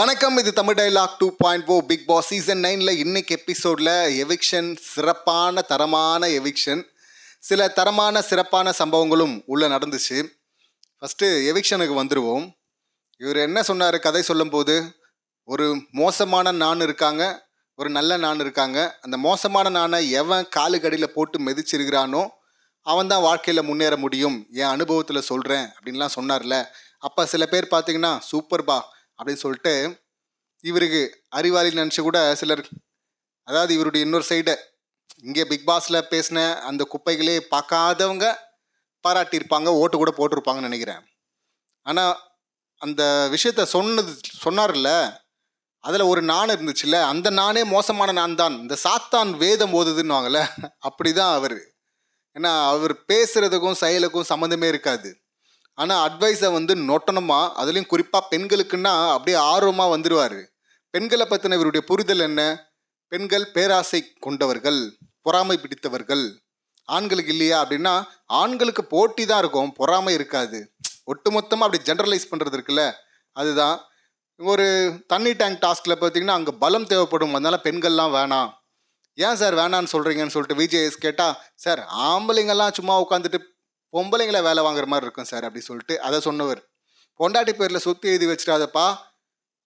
வணக்கம் இது Tamil dialogue two point O Bigg Boss season நைனில் இன்னைக்கு எபிசோடில் எவிக்ஷன் சிறப்பான தரமான எவிக்ஷன் சில தரமான சிறப்பான சம்பவங்களும் உள்ளே நடந்துச்சு. ஃபஸ்ட்டு எவிக்ஷனுக்கு வந்துடுவோம் இவர் என்ன சொன்னார்? கதை சொல்லும்போது ஒரு மோசமான நான் இருக்காங்க ஒரு நல்ல நான் இருக்காங்க. அந்த மோசமான நானை எவன் காலுக்கடியில் போட்டு மிதிச்சிருக்கிறானோ அவன் தான் வாழ்க்கையில் முன்னேற முடியும். என் அனுபவத்தில் சொல்கிறேன் அப்படின்லாம் சொன்னார்ல. அப்போ சில பேர் பார்த்தீங்கன்னா சூப்பர் பா அப்படின்னு சொல்லிட்டு இவருக்கு அறிவாளி நினச்சி கூட சிலர் அதாவது இவருடைய இன்னொரு சைடை இங்கே பிக் பாஸில் பேசின அந்த குப்பைகளே பார்க்காதவங்க பாராட்டியிருப்பாங்க ஓட்டு கூட போட்டிருப்பாங்கன்னு நினைக்கிறேன். ஆனால் அந்த விஷயத்த சொன்னது சொன்னார்ல அதில் ஒரு நான் இருந்துச்சுல்ல அந்த நானே மோசமான நான் தான் இந்த சாத்தான் வேதம் ஓதுதுன்னுவாங்கல்ல அப்படி தான் அவர். ஏன்னா அவர் பேசுகிறதுக்கும் செயலுக்கும் சம்மந்தமே இருக்காது. ஆனால் அட்வைஸை வந்து நொட்டணுமா? அதுலேயும் குறிப்பாக பெண்களுக்குன்னா அப்படியே ஆர்வமாக வந்துடுவார் பெண்களை பற்றின இவருடைய புரிதல் என்ன? பெண்கள் பேராசை கொண்டவர்கள் பொறாமை பிடித்தவர்கள். ஆண்களுக்கு இல்லையா அப்படின்னா ஆண்களுக்கு போட்டி தான் இருக்கும் பொறாமை இருக்காது. ஒட்டுமொத்தமாக அப்படி ஜென்ரலைஸ் பண்ணுறது இருக்குல்ல? அதுதான். ஒரு தண்ணி டேங்க் டாஸ்கில் பார்த்தீங்கன்னா அங்கே பலம் தேவைப்படும். அதனால் பெண்கள்லாம் வேணாம். ஏன் சார் வேணான்னு சொல்கிறீங்கன்னு சொல்லிட்டு விஜேஎஸ் கேட்டால் சார் ஆம்பளைங்கள்லாம் சும்மா உட்காந்துட்டு பொம்பளைங்களை வேலை வாங்குற மாதிரி இருக்கும் சார் அப்படி சொல்லிட்டு அதை சொன்னவர். பொண்டாட்டி பேரில் சொத்து எழுதி வச்சிடாதப்பா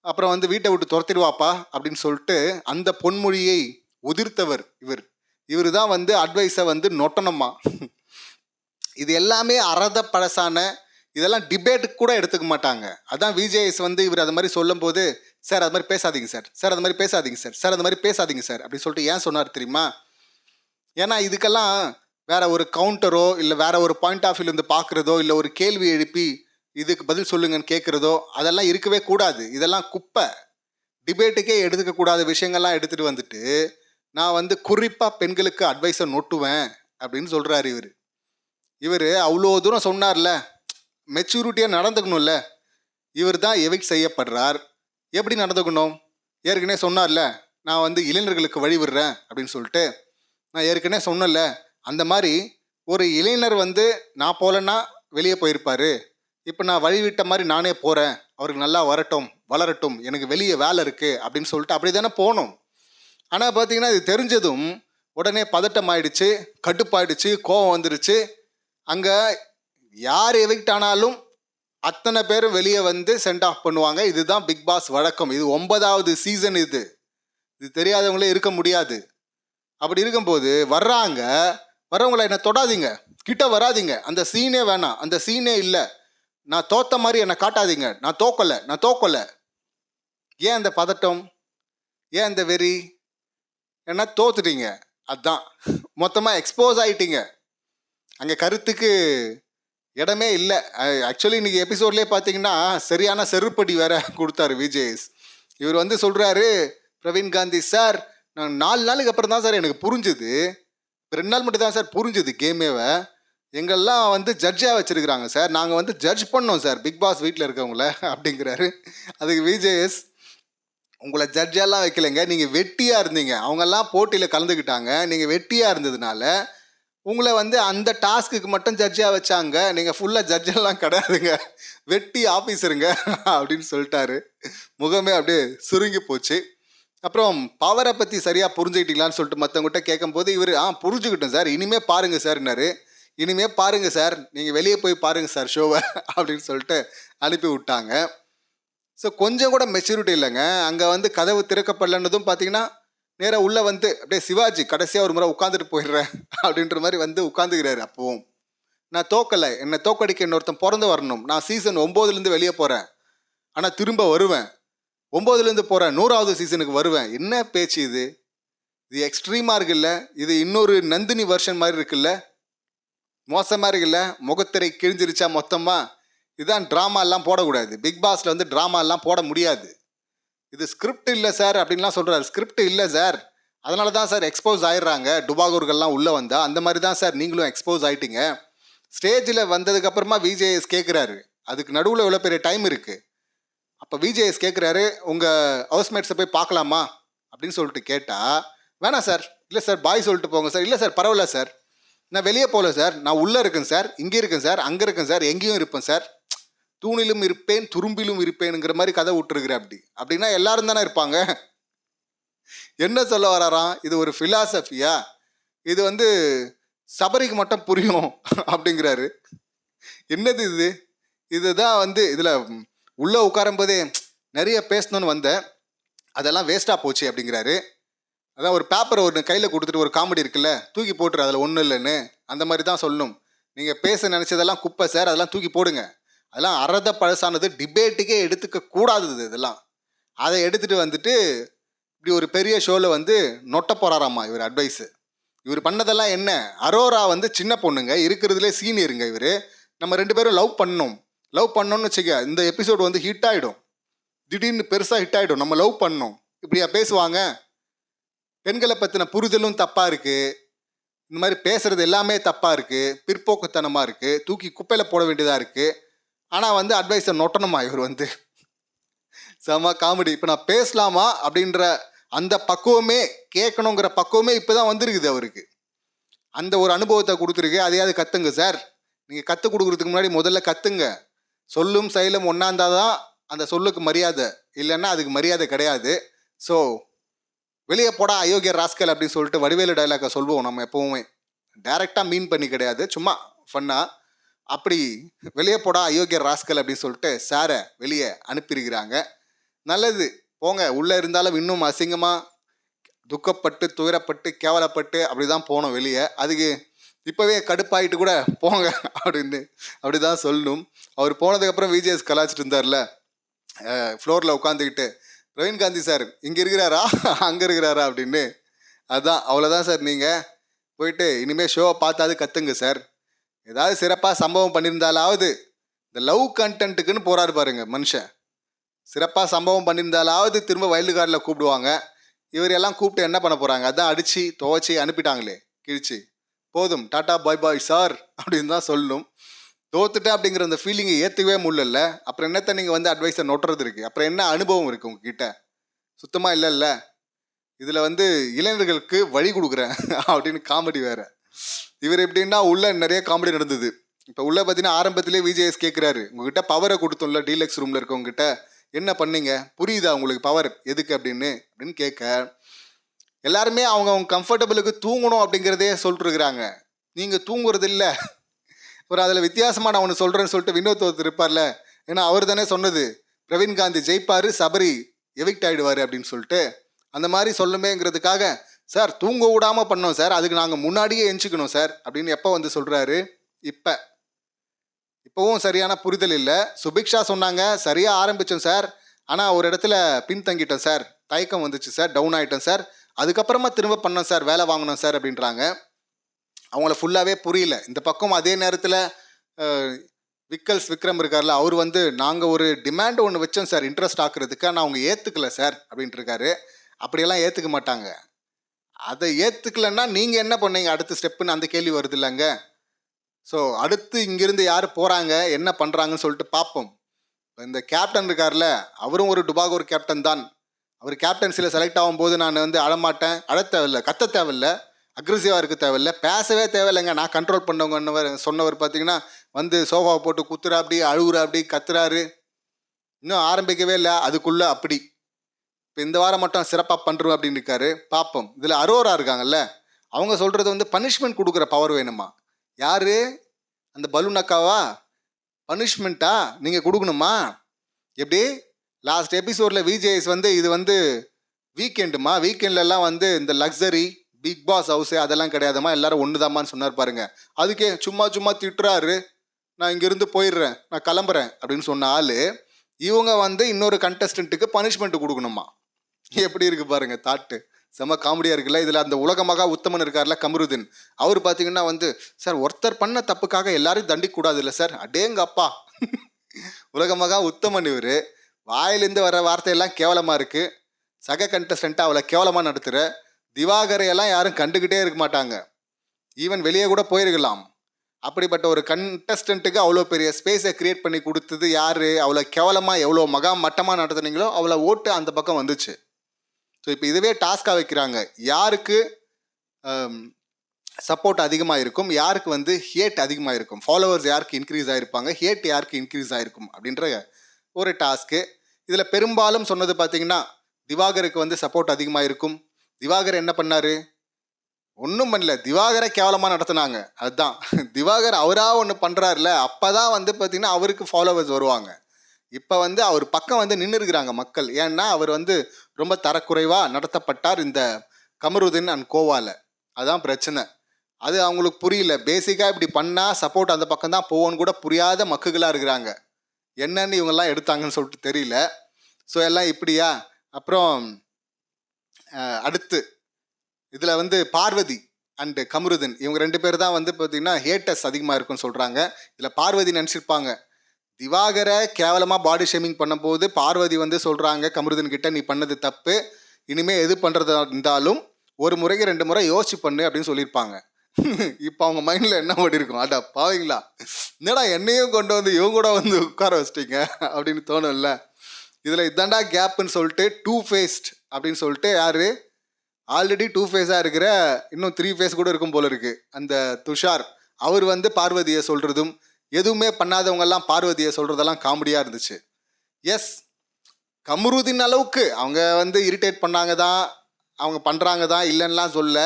அப்புறம் வந்து வீட்டை விட்டு துரத்திடுவாப்பா அப்படின்னு சொல்லிட்டு அந்த பொன்மொழியை உதிர்த்தவர் இவர். இவர் தான் வந்து அட்வைஸை வந்து நொட்டணுமா இது எல்லாமே அறத பழசான இதெல்லாம் டிபேட்டுக்கு கூட எடுத்துக்க மாட்டாங்க. அதான் விஜேஎஸ் வந்து இவர் அது மாதிரி சொல்லும்போது சார் அது மாதிரி பேசாதீங்க சார். சார் அது மாதிரி பேசாதீங்க சார். சார் அது மாதிரி பேசாதீங்க சார். அப்படின்னு சொல்லிட்டு ஏன் சொன்னார் தெரியுமா? ஏன்னா இதுக்கெல்லாம் வேற ஒரு கவுண்டரோ இல்லை வேற ஒரு பாயிண்ட் ஆஃப் வியூலேருந்து பார்க்குறதோ இல்லை ஒரு கேள்வி எழுப்பி இதுக்கு பதில் சொல்லுங்கன்னு கேட்குறதோ அதெல்லாம் இருக்கவே கூடாது. இதெல்லாம் குப்பை. டிபேட்டுக்கே எடுத்துக்கக்கூடாத விஷயங்கள்லாம் எடுத்துகிட்டு வந்துட்டு நான் வந்து குறிப்பாக பெண்களுக்கு அட்வைஸை நொட்டுவேன் அப்படின்னு சொல்கிறாரு இவர். இவர் அவ்வளோ தூரம் சொன்னார்ல மெச்சூரிட்டியாக நடந்துக்கணும்ல. இவர் தான் எவிக் செய்யப்படுறார். எப்படி நடந்துக்கணும்? ஏற்கனவே சொன்னார்ல நான் வந்து இளைஞர்களுக்கு வழி விடுறேன் அப்படின்னு சொல்லிட்டு. நான் ஏற்கனவே சொன்னல அந்த மாதிரி ஒரு இளைஞர் வந்து நான் போகலன்னா வெளியே போயிருப்பார். இப்போ நான் வழிவிட்ட மாதிரி நானே போகிறேன் அவருக்கு நல்லா வரட்டும் வளரட்டும். எனக்கு வெளியே வேலை இருக்குது அப்படின்னு சொல்லிட்டு அப்படி தானே போகணும் ஆனால் பார்த்தீங்கன்னா இது தெரிஞ்சதும் உடனே பதட்டம் ஆயிடுச்சு கடுப்பாயிடுச்சு கோவம் வந்துடுச்சு அங்கே யார் எவிக்ட் ஆனாலும் அத்தனை பேரும் வெளியே வந்து சென்ட் ஆஃப் பண்ணுவாங்க. இதுதான் பிக் பாஸ் வழக்கம். இது ஒன்பதாவது சீசன் இது. இது தெரியாதவங்களே இருக்க முடியாது. அப்படி இருக்கும்போது வர்றாங்க. வரவங்களை என்ன தொடாதீங்க. கிட்ட வராதீங்க. அந்த சீனே வேணாம். அந்த சீனே இல்லை. நான் தோத்த மாதிரி என்னை காட்டாதீங்க. நான் தோக்கலை. நான் தோக்கலை. ஏன் அந்த பதட்டம்? ஏன் அந்த வெறி? ஏன்னா தோத்துட்டீங்க? அதுதான் மொத்தமாக எக்ஸ்போஸ் ஆகிட்டீங்க அங்கே கருத்துக்கு இடமே இல்லை. ஆக்சுவலி இன்றைக்கி எபிசோட்லேயே பார்த்தீங்கன்னா சரியான செருப்படி வேற கொடுத்தாரு விஜேஎஸ். இவர் வந்து சொல்கிறாரு பிரவீன் காந்தி சார் நான் நாலு நாளுக்கு அப்புறம் தான் சார் எனக்கு புரிஞ்சுது. ரெண்டு நாள் மட்டும் தான் சார் புரிஞ்சுது கேமேவை எங்கெல்லாம் வந்து ஜட்ஜாக வச்சுருக்குறாங்க சார் நாங்கள் வந்து ஜட்ஜ் பண்ணோம் சார் பிக் பாஸ் வீட்டில் இருக்கவங்கள அப்படிங்கிறாரு. அதுக்கு விஜேஎஸ் உங்களை ஜட்ஜெல்லாம் வைக்கலைங்க நீங்கள் வெட்டியாக இருந்தீங்க. அவங்கெல்லாம் போட்டியில் கலந்துக்கிட்டாங்க நீங்கள் வெட்டியாக இருந்ததுனால உங்களை வந்து அந்த டாஸ்க்குக்கு மட்டும் ஜட்ஜாக வச்சாங்க நீங்கள் ஃபுல்லாக ஜட்ஜெல்லாம் கிடையாதுங்க. வெட்டி ஆஃபீஸருங்க அப்படின்னு சொல்லிட்டாரு. முகமே அப்படியே சுருங்கி போச்சு. அப்புறம் பவரை பற்றி சரியாக புரிஞ்சுக்கிட்டீங்களான்னு சொல்லிட்டு மற்றவங்ககிட்ட கேட்கும்போது இவர் ஆ புரிஞ்சுக்கிட்டோம் சார். இனிமே பாருங்கள் சார்னாரு இனிமே பாருங்கள் சார். நீங்கள் வெளியே போய் பாருங்கள் சார் ஷோவை அப்படின்னு சொல்லிட்டு அனுப்பி விட்டாங்க. ஸோ கொஞ்சம் கூட மெச்சூரிட்டி இல்லைங்க. அங்கே வந்து கதவு திறக்கப்படலன்னதும் பார்த்தீங்கன்னா நேராக உள்ளே வந்து அப்படியே சிவாஜி கடைசியாக ஒரு முறை உட்காந்துட்டு போயிடுறேன். அப்படின்ற மாதிரி வந்து உட்காந்துக்கிறாரு அப்பவும். நான் தோக்கலை. என்னை தோக்கடிக்க இன்னொருத்தன் பிறந்து வரணும். நான் சீசன் ஒம்போதுலேருந்து வெளியே போகிறேன் ஆனால் திரும்ப வருவேன். ஒம்போதுலேருந்து போகிறேன் நூறாவது சீசனுக்கு வருவேன். என்ன பேச்சு இது? இது எக்ஸ்ட்ரீமாக இருக்குல்ல? இது இன்னொரு நந்தினி வெர்ஷன் மாதிரி இருக்குல்ல? மோசமாக இருக்குல்ல? முகத்திரை கிழிஞ்சிருச்சா மொத்தமாக இதுதான் ட்ராமா எல்லாம் போடக்கூடாது. பிக் பாஸில் வந்து ட்ராமா எல்லாம் போட முடியாது. இது ஸ்கிரிப்ட் இல்லை சார் அப்படின்லாம் சொல்கிறாரு ஸ்கிரிப்ட் இல்லை சார் அதனால தான் சார் எக்ஸ்போஸ் ஆயிடுறாங்க. டுபாகூர்கள்லாம் உள்ளே வந்தால் அந்த மாதிரி தான் சார் நீங்களும் எக்ஸ்போஸ் ஆயிட்டீங்க. ஸ்டேஜில் வந்ததுக்கப்புறமா விஜேஎஸ் கேட்குறாரு அதுக்கு நடுவில் இவ்வளோ பெரிய டைம் இருக்குது அப்போ விஜேஎஸ் கேட்குறாரு உங்கள் ஹவுஸ்மேட்ஸை போய் பார்க்கலாமா? அப்படின்னு சொல்லிட்டு கேட்டால் வேணாம் சார் இல்லை சார் பாய் சொல்லிட்டு போங்க சார் இல்லை சார் பரவாயில்ல சார் நான் வெளியே போகல சார் நான் உள்ளே இருக்கேன் சார் இங்கே இருக்கேன் சார் அங்கே இருக்கேன் சார் எங்கேயும் இருப்பேன் சார் தூணிலும் இருப்பேன் துரும்பிலும் இருப்பேனுங்கிற மாதிரி கதை விட்டுருக்குற அப்படி. அப்படின்னா எல்லாரும் தானே இருப்பாங்க. என்ன சொல்ல வராராம்? இது ஒரு ஃபிலாசபியா இது வந்து சபரிக்கு மட்டும் புரியும் அப்படிங்கிறாரு. என்னது இது? இதுதான் வந்து இதில் உள்ளே உட்காரும்போதே நிறைய பேசணும்னு வந்தேன் அதெல்லாம் வேஸ்ட்டாக போச்சு அப்படிங்கிறாரு. அதான் ஒரு பேப்பர் ஒன்று கையில் கொடுத்துட்டு ஒரு காமெடி இருக்குல்ல தூக்கி போட்டுரு அதில் ஒன்றும் இல்லைன்னு. அந்த மாதிரி தான் சொல்லணும். நீங்கள் பேச நினச்சதெல்லாம் குப்பை சார் அதெல்லாம் தூக்கி போடுங்க. அதெல்லாம் அறத பழசானது டிபேட்டுக்கே எடுத்துக்க கூடாதது இதெல்லாம். அதை எடுத்துகிட்டு வந்துட்டு இப்படி ஒரு பெரிய ஷோவில் வந்து நொட்ட போகிறாராம்மா இவர் அட்வைஸு இவர் பண்ணதெல்லாம் என்ன? அரோரா வந்து சின்ன பொண்ணுங்க இருக்கிறதுலே சீனியருங்க இவர். நம்ம ரெண்டு பேரும் லவ் பண்ணோம் லவ் பண்ணோம்னு வச்சுக்க இந்த எபிசோடு வந்து ஹிட் ஆகிடும் திடீர்னு பெருசாக ஹிட் ஆகிடும் நம்ம லவ் பண்ணோம். இப்படியா பேசுவாங்க? பெண்களை பற்றின புரிதலும் தப்பாக இருக்குது இந்த மாதிரி பேசுகிறது எல்லாமே தப்பாக இருக்குது பிற்போக்குத்தனமாக இருக்குது தூக்கி குப்பையில் போட வேண்டியதாக இருக்குது ஆனால் வந்து அட்வைஸை நொட்டணுமா இவர் வந்து? செம காமெடி இப்போ நான் பேசலாமா அப்படின்ற அந்த பக்குவமே கேட்கணுங்கிற பக்குவமே இப்போ தான் வந்திருக்குது அவருக்கு. அந்த ஒரு அனுபவத்தை கொடுத்துருக்கு. அதையாவது கற்றுங்க சார் நீங்கள் கற்றுக் கொடுக்குறதுக்கு முன்னாடி முதல்ல கத்துங்க. சொல்லும் செயலும் ஒன்றா தான் அந்த சொல்லுக்கு மரியாதை. இல்லைன்னா அதுக்கு மரியாதை கிடையாது. ஸோ வெளியே போடா அயோக்கிய ராஸ்கல் அப்படின்னு சொல்லிட்டு வடிவேலு டைலாக்கை சொல்லுவோம் நம்ம எப்போவுமே. டைரெக்டாக மீன் பண்ணி கிடையாது. சும்மா ஃபன்னாக அப்படி வெளியே போடா அயோக்கிய ராஸ்கல் அப்படின்னு சொல்லிட்டு சாரை வெளியே அனுப்பியிருக்கிறாங்க. நல்லது. போங்க. உள்ளே இருந்தாலும் இன்னும் அசிங்கமாக துக்கப்பட்டு துயரப்பட்டு கேவலப்பட்டு அப்படி தான் போனோம் வெளியே. அதுக்கு இப்போவே கடுப்பாயிட்டு கூட போங்க அப்படின்னு அப்படி தான் சொல்லணும். அவர் போனதுக்கப்புறம் விஜேஎஸ் கலாச்சிட்டு இருந்தார்ல. ஃப்ளோரில் உட்காந்துக்கிட்டு பிரவீன் காந்தி சார் இங்கே இருக்கிறாரா? அங்கே இருக்கிறாரா? அப்படின்னு. அதான் அவ்வளோதான் சார் நீங்கள் போயிட்டு இனிமேல் ஷோவை பார்த்தாது கத்துங்க சார். ஏதாவது சிறப்பாக சம்பவம் பண்ணியிருந்தாலாவது இந்த லவ் கண்டென்ட்டுக்குன்னு போராடு பாருங்க மனுஷன். சிறப்பாக சம்பவம் பண்ணியிருந்தாலாவது திரும்ப வைல்டு கார்டில் கூப்பிடுவாங்க. இவர் எல்லாம் கூப்பிட்டு என்ன பண்ண போகிறாங்க அதான் அடித்து துவைச்சி அனுப்பிட்டாங்களே கிழிச்சு. போதும் டாட்டா பாய் பாய் சார் அப்படின்னு தான் சொல்லணும் தோத்துட்டேன் அப்படிங்கிற அந்த ஃபீலிங்கை ஏற்றுக்கவே முடியல. அப்புறம் என்னத்த நீங்கள் வந்து அட்வைஸை நோட்டுறது இருக்குது அப்புறம் என்ன அனுபவம் இருக்குது உங்ககிட்ட? சுத்தமாக இல்லைல்ல இதில் வந்து இளைஞர்களுக்கு வழி கொடுக்குறேன் அப்படின்னு காமெடி வேறு. இவர் எப்படின்னா உள்ள நிறைய காமெடி நடந்தது. இப்போ உள்ள பார்த்தீங்கன்னா ஆரம்பத்திலே விஜேஎஸ் கேட்குறாரு உங்ககிட்ட பவரை கொடுத்தோம்ல டீலக்ஸ் ரூமில் இருக்கவங்ககிட்ட. என்ன பண்ணீங்க? புரியுதா உங்களுக்கு பவர் எதுக்கு அப்படின்னு? அப்படின்னு கேட்க எல்லாருமே அவங்க அவங்க கம்ஃபர்டபுளுக்கு தூங்கணும் அப்படிங்கிறதே சொல்லிட்டுருக்குறாங்க. நீங்கள் தூங்குறது இல்லை ஒரு அதில் வித்தியாசமாக நான் ஒன்று சொல்கிறேன்னு சொல்லிட்டு வினோத் ஒருத்தர் இருப்பார்ல. ஏன்னா அவர் தானே சொன்னது பிரவீன் காந்தி ஜெயிப்பார் சபரி எவிக்ட் ஆகிடுவார் அப்படின்னு சொல்லிட்டு. அந்த மாதிரி சொல்லுமேங்கிறதுக்காக சார் தூங்க விடாமல் பண்ணோம் சார். அதுக்கு நாங்கள் முன்னாடியே எஞ்சிக்கணும் சார் அப்படின்னு எப்போ வந்து சொல்கிறாரு இப்போ. இப்போவும் சரியான புரிதல் இல்லை. சுபிக்ஷா சொன்னாங்க சரியாக ஆரம்பித்தோம் சார். ஆனால் ஒரு இடத்துல பின்தங்கிட்டோம் சார். தயக்கம் வந்துச்சு சார். டவுன் ஆகிட்டோம் சார். அதுக்கப்புறமா திரும்ப பண்ணோம் சார் வேலை வாங்கினோம் சார் அப்படின்றாங்க. அவங்கள ஃபுல்லாகவே புரியல. இந்த பக்கம் அதே நேரத்தில் விக்கல்ஸ் விக்ரம் இருக்கார்ல அவர் வந்து நாங்கள் ஒரு டிமாண்ட் ஒன்று வச்சோம் சார் இன்ட்ரெஸ்ட் ஆக்குறதுக்கு ஆனால் அவங்க ஏற்றுக்கல சார் அப்படின்ட்டு இருக்காரு. அப்படியெல்லாம் ஏற்றுக்க மாட்டாங்க. அதை ஏற்றுக்கலன்னா நீங்கள் என்ன பண்ணீங்க? அடுத்த ஸ்டெப்புன்னு அந்த கேள்வி வருது இல்லைங்க. ஸோ அடுத்து இங்கேருந்து யார் போகிறாங்க என்ன பண்ணுறாங்கன்னு சொல்லிட்டு பார்ப்போம் இந்த கேப்டன் இருக்கார்ல அவரும் ஒரு டுபாகூர் கேப்டன் தான். அவர் கேப்டன்சியில் செலக்ட் ஆகும்போது நான் வந்து அழமாட்டேன். அழ தேவையில்ல கத்த தேவையில்ல அக்ரெசிவாக இருக்க தேவையில்ல பேசவே தேவையில்லைங்க. நான் கண்ட்ரோல் பண்ணவங்கன்னவர் சொன்னவர் பார்த்தீங்கன்னா வந்து சோஃபாவை போட்டு குத்துறா அப்படி அழுகுறா அப்படி கத்துறாரு. இன்னும் ஆரம்பிக்கவே இல்லை அதுக்குள்ளே அப்படி. இப்போ இந்த வாரம் மட்டும் சிறப்பாக பண்ணுறோம் அப்படின்னு இருக்காரு. பார்ப்போம் இதில் அரோரா இருக்காங்கல்ல அவங்க சொல்கிறது வந்து பனிஷ்மெண்ட் கொடுக்குற பவர் வேணுமா? யார்? அந்த பலூன் அக்காவா? பனிஷ்மெண்ட்டா நீங்கள் கொடுக்கணுமா? எப்படி? லாஸ்ட் எபிசோடில் விஜேஎஸ் வந்து இது வந்து வீக்கெண்டுமா வீக்கெண்ட்லலாம் வந்து இந்த லக்ஸரி பிக் பாஸ் ஹவுஸு அதெல்லாம் கிடையாதுமா? எல்லாரும் ஒன்று சொன்னார் பாருங்க. அதுக்கே சும்மா சும்மா திட்டுறாரு. நான் இங்கேருந்து போயிடுறேன் நான் கிளம்புறேன் அப்படின்னு சொன்ன ஆள் இவங்க வந்து இன்னொரு கண்டஸ்டண்ட்டுக்கு பனிஷ்மெண்ட் கொடுக்கணுமா? எப்படி இருக்குது பாருங்க தாட்டு செம காமெடியாக இருக்குல்ல? இதில் அந்த உலகமாக உத்தமன் இருக்கார்ல கமருதீன். அவர் பார்த்தீங்கன்னா வந்து சார் ஒருத்தர் பண்ண தப்புக்காக எல்லாரையும் தண்டிக்கூடாது இல்லை சார்? அடேங்க அப்பா உலகமாக உத்தமன் இவர். வாயிலேருந்து வர வார்த்தையெல்லாம் கேவலமாக இருக்குது சக கண்டஸ்டண்ட்டாக அவளை கேவலமாக நடத்துகிற திவாகரையெல்லாம் யாரும் கண்டுக்கிட்டே இருக்க மாட்டாங்க. ஈவன் வெளியே கூட போயிருக்கலாம். அப்படிப்பட்ட ஒரு கண்டஸ்டண்ட்டுக்கு அவ்வளோ பெரிய ஸ்பேஸை கிரியேட் பண்ணி கொடுத்தது யார்? அவ்வளோ கேவலமாக எவ்வளோ மகா மட்டமாக நடத்துனீங்களோ அவ்வளோ ஓட்டு அந்த பக்கம் வந்துச்சு. ஸோ இப்போ இதுவே டாஸ்காக வைக்கிறாங்க. யாருக்கு சப்போர்ட் அதிகமாக இருக்கும்? யாருக்கு வந்து ஹேட் அதிகமாக இருக்கும்? ஃபாலோவர்ஸ் யாருக்கு இன்க்ரீஸ் ஆகிருப்பாங்க ஹேட் யாருக்கு இன்க்ரீஸ் ஆகிருக்கும் அப்படின்ற ஒரு டாஸ்க்கு இதில் பெரும்பாலும் சொன்னது பார்த்தீங்கன்னா திவாகருக்கு வந்து சப்போர்ட் அதிகமாக இருக்கும். திவாகர் என்ன பண்ணார்? ஒன்றும் பண்ணல. திவாகரை கேவலமாக நடத்துனாங்க. அதுதான். திவாகர் அவராக ஒன்று பண்ணுறாருல அப்போ தான் வந்து பார்த்திங்கன்னா அவருக்கு ஃபாலோவர்ஸ் வருவாங்க. இப்போ வந்து அவர் பக்கம் வந்து நின்று இருக்கிறாங்க மக்கள். ஏன்னா அவர் வந்து ரொம்ப தரக்குறைவாக நடத்தப்பட்டார் இந்த கமருதீன் அண்ட் கோவால. அதுதான் பிரச்சனை. அது அவங்களுக்கு புரியல. பேசிக்காக இப்படி பண்ணால் சப்போர்ட் அந்த பக்கம் தான் போவோன்னு கூட புரியாத மக்குகளாக இருக்கிறாங்க. என்னன்னு இவங்கெல்லாம் எடுத்தாங்கன்னு சொல்லிட்டு தெரியல. ஸோ எல்லாம் இப்படியா? அப்புறம் அடுத்து இதில் வந்து பார்வதி அண்டு கமருதன். இவங்க ரெண்டு பேர் தான் வந்து பார்த்தீங்கன்னா ஹேட்டஸ் அதிகமாக இருக்குன்னு சொல்கிறாங்க இதில் பார்வதி நினச்சிருப்பாங்க. திவாகரை கேவலமாக பாடி ஷேமிங் பண்ணும்போது பார்வதி வந்து சொல்கிறாங்க கமருதன் கிட்ட நீ பண்ணது தப்பு. இனிமேல் எது பண்ணுறதா இருந்தாலும் ஒரு முறைக்கு ரெண்டு முறை யோசிச்சு பண்ணு அப்படின்னு சொல்லியிருப்பாங்க. இப்போ அவங்க மைண்டில் என்ன ஓடி இருக்கும்? அடா பாவீங்களா. என்னடா என்னையும் கொண்டு வந்து இவங்க கூட வந்து உட்கார வச்சிட்டீங்க? அப்படின்னு தோணும்ல. இதில் இதாண்டா கேப்புன்னு சொல்லிட்டு டூ ஃபேஸ்ட் அப்படின்னு சொல்லிட்டு யார்? ஆல்ரெடி டூ ஃபேஸாக இருக்கிற இன்னும் த்ரீ ஃபேஸ் கூட இருக்கும் போல இருக்குது அந்த துஷார் அவர் வந்து பார்வதியை சொல்கிறதும் எதுவுமே பண்ணாதவங்கெல்லாம் பார்வதியை சொல்கிறதெல்லாம் காமெடியாக இருந்துச்சு. எஸ் கமருதீன் அளவுக்கு அவங்க வந்து இரிட்டேட் பண்ணாங்க தான் அவங்க பண்ணுறாங்க தான் இல்லைன்னுலாம் சொல்ல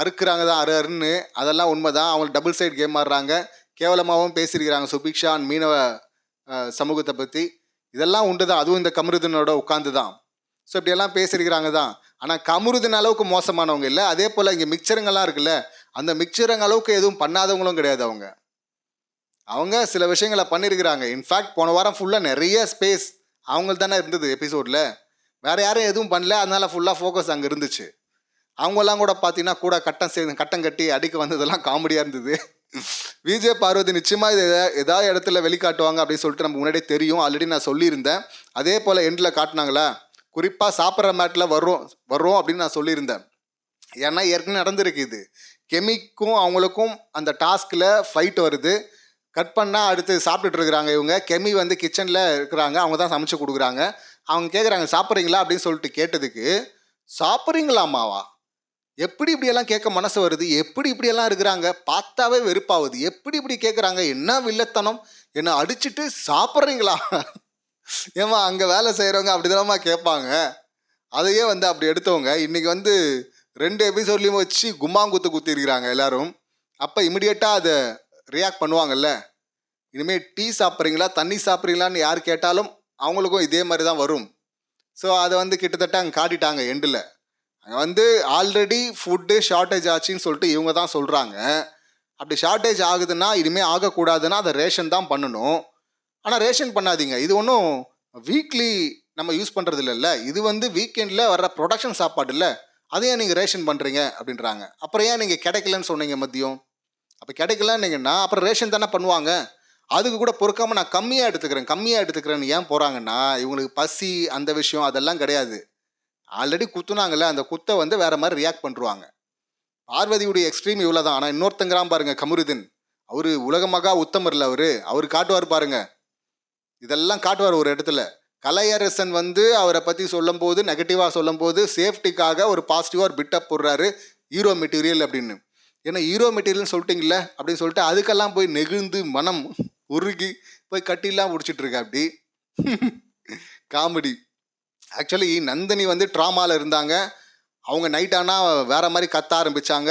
அறுக்குறாங்க தான் அரு அருன்னு அதெல்லாம் உண்மை தான் அவங்க டபுள் சைடு கேம் ஆடுறாங்க. கேவலமாகவும் பேசியிருக்கிறாங்க. சுபிக்ஷான் மீனவ சமூகத்தை பற்றி இதெல்லாம் உண்டு தான் அதுவும் இந்த கமருதனோட உட்காந்து தான் ஸோ இப்படியெல்லாம் பேசியிருக்கிறாங்க தான். ஆனால் கமருதன் அளவுக்கு மோசமானவங்க இல்லை. அதே போல் இங்கே மிக்சருங்கெல்லாம் இருக்குல்ல. அந்த மிக்சருங்க அளவுக்கு எதுவும் பண்ணாதவங்களும் கிடையாது அவங்க. அவங்க சில விஷயங்களை பண்ணியிருக்கிறாங்க. இன்ஃபேக்ட் போன வாரம் ஃபுல்லாக நிறைய ஸ்பேஸ் அவங்களுக்கு தானே இருந்தது எபிசோடில் வேறு யாரும் எதுவும் பண்ணல. அதனால ஃபுல்லாக ஃபோக்கஸ் அங்கே இருந்துச்சு. அவங்கெல்லாம் கூட பார்த்தீங்கன்னா கூட கட்டம் சேர்ந்து கட்டம் கட்டி அடிக்க வந்ததெல்லாம் காமெடியாக இருந்தது. விஜய் பார்வதி நிச்சயமாக இது ஏதாவது இடத்துல வெளிக்காட்டுவாங்க அப்படின்னு சொல்லிட்டு நம்ம முன்னாடியே தெரியும். ஆல்ரெடி நான் சொல்லியிருந்தேன். அதே போல் எண்டில் காட்டினாங்களா குறிப்பாக சாப்பிட்ற மேட்டில் வரும் வரும் அப்படின்னு நான் சொல்லியிருந்தேன். ஏன்னா ஏற்கனவே நடந்திருக்கு இது. கெமிக்கும் அவங்களுக்கும் அந்த டாஸ்கில் ஃபைட் வருது. கட் பண்ணால் அடுத்து சாப்பிட்டுட்டு இருக்கிறாங்க இவங்க. கெமி வந்து கிச்சனில் இருக்கிறாங்க. அவங்க தான் சமைச்சு கொடுக்குறாங்க. அவங்க கேட்குறாங்க சாப்பிட்றீங்களா? அப்படின்னு சொல்லிட்டு கேட்டதுக்கு சாப்பிட்றீங்களாமாவா எப்படி இப்படியெல்லாம் கேட்க மனசு வருது? எப்படி இப்படியெல்லாம் இருக்கிறாங்க? பார்த்தாவே வெறுப்பாகுது. எப்படி இப்படி கேட்குறாங்க என்ன வில்லத்தனம்? என்ன அடிச்சுட்டு சாப்பிட்றீங்களா? ஏமா அங்கே வேலை செய்கிறவங்க அப்படி கேட்பாங்க. அதையே வந்து அப்படி எடுத்தவங்க. இன்றைக்கி வந்து ரெண்டு எபிசோட்லேயும் வச்சு கும்மாங்குத்து குத்திருக்கிறாங்க எல்லாரும். அப்போ இமிடியேட்டாக அதை ரியாக்ட் பண்ணுவாங்கல்ல? இனிமேல் டீ சாப்பிட்றீங்களா? தண்ணி சாப்பிட்றீங்களான்னு யார் கேட்டாலும் அவங்களுக்கும் இதே மாதிரி தான் வரும். ஸோ அதை வந்து கிட்டத்தட்ட அங்கே காட்டிட்டாங்க எண்டில் அங்கே வந்து ஆல்ரெடி ஃபுட்டு ஷார்ட்டேஜ் ஆச்சுன்னு சொல்லிட்டு இவங்க தான் சொல்கிறாங்க அப்படி ஷார்ட்டேஜ் ஆகுதுன்னா இனிமேல் ஆகக்கூடாதுன்னா அதை ரேஷன் தான் பண்ணணும். ஆனால் ரேஷன் பண்ணாதீங்க. இது ஒன்றும் வீக்லி நம்ம யூஸ் பண்ணுறது இல்லைல்ல இது வந்து வீக்கெண்டில் வர்ற ப்ரொடக்ஷன் சாப்பாடு இல்லை. அதை ஏன் நீங்கள் ரேஷன் பண்ணுறீங்க அப்படின்றாங்க. அப்புறம் ஏன் நீங்கள் கிடைக்கலன்னு சொன்னீங்க மதியம்? அப்போ கிடைக்கலன்னீங்கன்னா அப்புறம் ரேஷன் தானே பண்ணுவாங்க. அதுக்கு கூட பொறுக்காமல் நான் கம்மியாக எடுத்துக்கிறேன் கம்மியாக எடுத்துக்கிறேன்னு ஏன் போகிறாங்கன்னா இவங்களுக்கு பசி அந்த விஷயம் அதெல்லாம் கிடையாது. ஆல்ரெடி குத்துனாங்கல்ல அந்த குத்தை வந்து வேற மாதிரி ரியாக்ட் பண்ணுவாங்க பார்வதியுடைய எக்ஸ்ட்ரீம் இவ்வளோ தான் ஆனால் இன்னொருத்தங்கிறான் பாருங்க கமருதீன். அவர் உலகமகா உத்தமர்ல அவர். அவர் காட்டுவார் பாருங்க. இதெல்லாம் காட்டுவார் ஒரு இடத்துல. கலையரசன் வந்து அவரை பற்றி சொல்லும்போது நெகட்டிவாக சொல்லும்போது சேஃப்டிக்காக ஒரு பாசிட்டிவாக ஒரு பிட்டப் போடுறாரு. ஹீரோ மெட்டீரியல் அப்படின்னு. ஏன்னா ஹீரோ மெட்டீரியல்னு சொல்லிட்டீங்களே அப்படின்னு சொல்லிட்டு அதுக்கெல்லாம் போய் நெகிழ்ந்து மனம் உருகி போய் கட்டிலாம் முடிச்சிட்டு இருக்கா அப்படி. காமெடி. ஆக்சுவலி நந்தினி வந்து ட்ராமாவில் இருந்தாங்க. அவங்க நைட் ஆனால் வேறு மாதிரி கத்த ஆரம்பிச்சாங்க.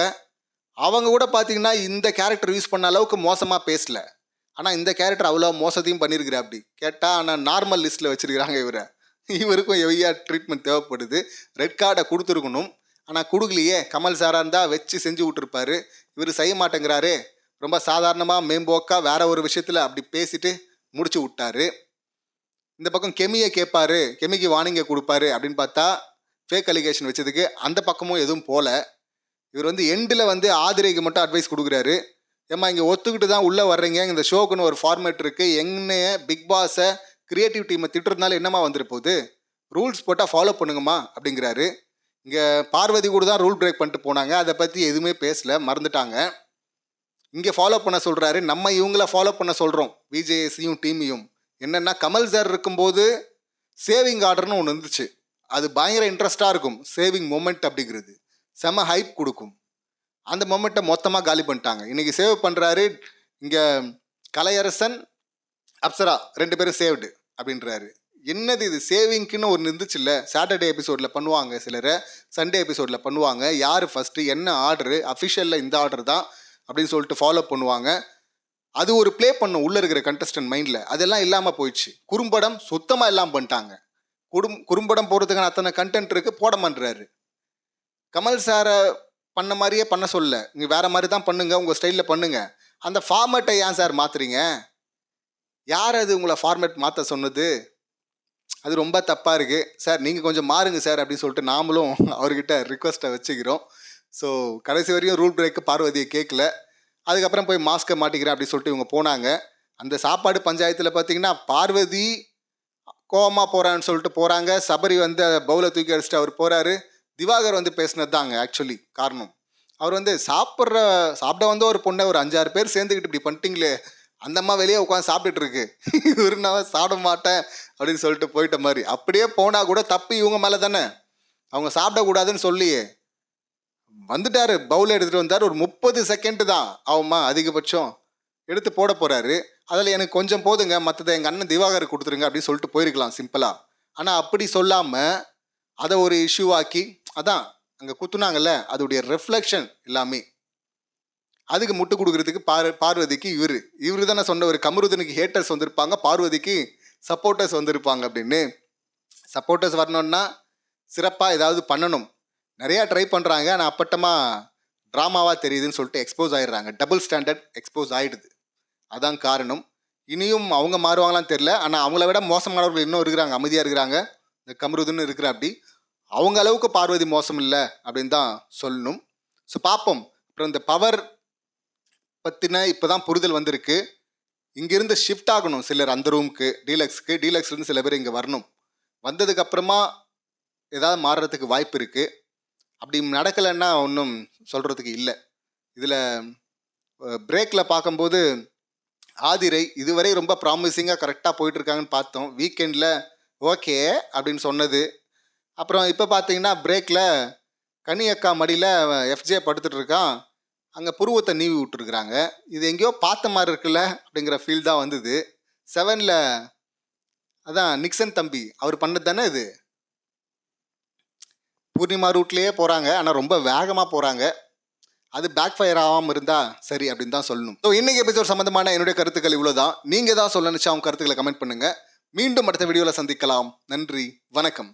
அவங்க கூட பார்த்தீங்கன்னா இந்த கேரக்டர் யூஸ் பண்ண அளவுக்கு மோசமாக பேசல. ஆனால் இந்த கேரக்டர் அவ்வளோ மோசத்தையும் பண்ணியிருக்கிற அப்படி. கேட்டால் ஆனால் நார்மல் லிஸ்ட்டில் வச்சுருக்கிறாங்க இவரை. இவருக்கும் எவையா ட்ரீட்மெண்ட் தேவைப்படுது. ரெட் கார்டை கொடுத்துருக்கணும். ஆனால் கொடுக்கலையே. கமல் சாராக இருந்தால் வச்சு செஞ்சு விட்டுருப்பாரு. இவர் செய்ய மாட்டேங்கிறாரு. ரொம்ப சாதாரணமாக மேம்போக்காக வேற ஒரு விஷயத்தில் அப்படி பேசிட்டு முடிச்சு விட்டாரு. இந்த பக்கம் கெமியை கேட்பாரு கெமிக்கு வார்னிங்கை கொடுப்பாரு அப்படின்னு பார்த்தா ஃபேக் அலிகேஷன் வச்சதுக்கு அந்த பக்கமும் எதுவும் போல. இவர் வந்து எண்டில் வந்து ஆதிரைக்கு மட்டும் அட்வைஸ் கொடுக்குறாரு. ஏம்மா இங்கே ஒத்துக்கிட்டு தான் உள்ளே வர்றீங்க. இந்த ஷோக்குன்னு ஒரு ஃபார்மேட் இருக்குது என்னைய பிக் பாஸை கிரியேட்டிவ் டீமை திட்டுறதுனால என்னம்மா வந்துரு போகுது? ரூல்ஸ் போட்டால் ஃபாலோ பண்ணுங்கம்மா அப்படிங்கிறாரு. இங்கே பார்வதி கூட தான் ரூல் பிரேக் பண்ணிட்டு போனாங்க. அதை பற்றி எதுவுமே பேசல மறந்துட்டாங்க. இங்கே ஃபாலோ பண்ண சொல்கிறாரு நம்ம இவங்கள ஃபாலோ பண்ண சொல்கிறோம் விஜேஎஸ்சியும் டீமையும் என்னென்னா கமல் சார் இருக்கும்போது சேவிங் ஆர்டர்னு ஒன்று இருந்துச்சு. அது பயங்கர இன்ட்ரெஸ்டாக இருக்கும். சேவிங் மூமெண்ட் அப்படிங்கிறது. செம ஹைப் கொடுக்கும். அந்த மொமெண்ட்டை மொத்தமாக காலி பண்ணிட்டாங்க. இன்றைக்கி சேவ் பண்ணுறாரு இங்கே கலையரசன் அப்சரா ரெண்டு பேரும் சேவ்டு அப்படின்றாரு. என்னது இது? சேவிங்க்குன்னு ஒன்று இருந்துச்சு இல்லை சாட்டர்டே எபிசோடில் பண்ணுவாங்க சிலரை. சண்டே எபிசோடில் பண்ணுவாங்க. யார் ஃபஸ்ட்டு என்ன ஆர்டரு அஃபிஷியலில் இந்த ஆர்டர் தான் அப்படின்னு சொல்லிட்டு ஃபாலோ பண்ணுவாங்க. அது ஒரு ப்ளே பண்ணும் உள்ளே இருக்கிற கண்டஸ்டன்ட் மைண்டில் அதெல்லாம் இல்லாமல் போயிடுச்சு. குறும்படம் சுத்தமாக இல்லாமல் பண்ணிட்டாங்க. குடும் குறும்படம் போகிறதுக்கான அத்தனை கண்டென்ட் இருக்குது போட மாட்டுறாரு கமல் சாரை பண்ண மாதிரியே பண்ண சொல்ல நீங்கள் வேறு மாதிரி தான் பண்ணுங்கள் உங்கள் ஸ்டைலில் பண்ணுங்கள் அந்த ஃபார்மேட்டை ஏன் சார் மாற்றுறீங்க யார் அது உங்களை ஃபார்மேட் மாற்ற சொன்னது? அது ரொம்ப தப்பாக இருக்குது சார் நீங்கள் கொஞ்சம் மாறுங்க சார் அப்படின்னு சொல்லிட்டு நாமளும் அவர்கிட்ட ரிக்வஸ்ட்டை வச்சுக்கிறோம். ஸோ கடைசி வரையும் ரூல் பிரேக்கு பார்வதியை கேட்கல அதுக்கப்புறம் போய் மாஸ்க்கை மாட்டிக்கிறேன் அப்படின்னு சொல்லிட்டு இவங்க போனாங்க. அந்த சாப்பாடு பஞ்சாயத்தில் பார்த்தீங்கன்னா பார்வதி கோவமாக போகிறான்னு சொல்லிட்டு போகிறாங்க சபரி வந்து பவுலை தூக்கி அடிச்சுட்டு அவர் போகிறாரு திவாகர் வந்து பேசினது தாங்க ஆக்சுவலி காரணம். அவர் வந்து சாப்பிட்ற சாப்பிட வந்த ஒரு பொண்ணை ஒரு அஞ்சாறு பேர் சேர்ந்துக்கிட்டு இப்படி பண்ணிட்டீங்களே அந்த அம்மா வெளியே உட்காந்து சாப்பிட்டுட்டு இருக்கு. இவரு நான் சாப்பிட மாட்டேன் அப்படின்னு சொல்லிட்டு போயிட்ட மாதிரி. அப்படியே போனால் கூட தப்பு இவங்க மேலே தானே அவங்க சாப்பிடக்கூடாதுன்னு சொல்லியே. வந்துட்டாரு பவுல் எடுத்துகிட்டு வந்தார். ஒரு முப்பது செகண்ட் தான் ஆகுமா அதிகபட்சம். எடுத்து போட போகிறாரு அதில் எனக்கு கொஞ்சம் போதுங்க மற்றதை எங்கள் அண்ணன் திவாகர் கொடுத்துருங்க அப்படின்னு சொல்லிட்டு போயிருக்கலாம் சிம்பிளாக ஆனால் அப்படி சொல்லாமல் அதை ஒரு இஷ்யூவாக்கி அதான் அங்கே குத்துனாங்கல்ல அதோடைய ரெஃப்ளெக்ஷன் எல்லாமே. அதுக்கு முட்டு கொடுக்குறதுக்கு பார் பார்வதிக்கு இவர். இவர் தானே சொன்னவர் கமருதனுக்கு ஹேட்டர்ஸ் வந்திருப்பாங்க பார்வதிக்கு சப்போர்ட்டர்ஸ் வந்திருப்பாங்க அப்படின்னு. சப்போர்ட்டர்ஸ் வரணும்னா சிறப்பாக ஏதாவது பண்ணணும். நிறையா ட்ரை பண்ணுறாங்க ஆனால் அப்பட்டமாக ட்ராமாவாக தெரியுதுன்னு சொல்லிட்டு எக்ஸ்போஸ் ஆயிடுறாங்க. டபுள் ஸ்டாண்டர்ட் எக்ஸ்போஸ் ஆயிடுது. அதான் காரணம். இனியும் அவங்க மாறுவாங்களான்னு தெரில ஆனால் அவங்கள விட மோசமானவர்கள் இன்னும் இருக்கிறாங்க. அமைதியாக இருக்கிறாங்க. இந்த கமருதுன்னு இருக்கிற அப்படி. அவங்க அளவுக்கு பார்வதி மோசம் இல்லை அப்படின்னு தான் சொல்லணும். ஸோ பார்ப்போம். அப்புறம் இந்த பவர் பற்றின இப்போ தான் புரிதல் வந்திருக்கு. இங்கேருந்து ஷிஃப்ட் ஆகணும். சிலர் அந்த ரூமுக்கு டீலக்ஸ்க்கு டீலக்ஸ்லேருந்து சில பேர் இங்கே வரணும். வந்ததுக்கப்புறமா ஏதாவது மாறுறதுக்கு வாய்ப்பு இருக்குது அப்படி நடக்கலைன்னா ஒன்றும் சொல்கிறதுக்கு இல்லை. இதில் பிரேக்கில் பார்க்கும்போது ஆதிரை இதுவரை ரொம்ப ப்ராமிசிங்காக கரெக்டாக போயிட்டுருக்காங்கன்னு பார்த்தோம். வீக்கெண்டில் ஓகே அப்படின்னு சொன்னது. அப்புறம் இப்போ பார்த்தீங்கன்னா பிரேக்கில் கனியக்கா மடியில் எஃப்ஜே படுத்துட்ருக்கான் அங்கே புருவத்தை நீவி விட்டுருக்குறாங்க. இது எங்கேயோ பார்த்த மாதிரி இருக்குல்ல அப்படிங்கிற ஃபீல் தான் வந்தது. செவனில் அதான் நிக்சன் தம்பி அவர் பண்ணது தானே இது? பூர்ணிமா ரூட்லேயே போகிறாங்க ஆனால் ரொம்ப வேகமாக போகிறாங்க அது பேக் ஃபயர் ஆகாமல் இருந்தால் சரி அப்படின்னு தான் சொல்லணும். ஸோ இன்றைக்கி எபிசோட் சம்மந்தமான என்னுடைய கருத்துக்கள் இவ்வளோ தான் நீங்கள் தான் சொல்ல நினச்சா அவங்க கருத்துக்களை கமெண்ட் பண்ணுங்கள் மீண்டும் அடுத்த வீடியோவில் சந்திக்கலாம். நன்றி. வணக்கம்.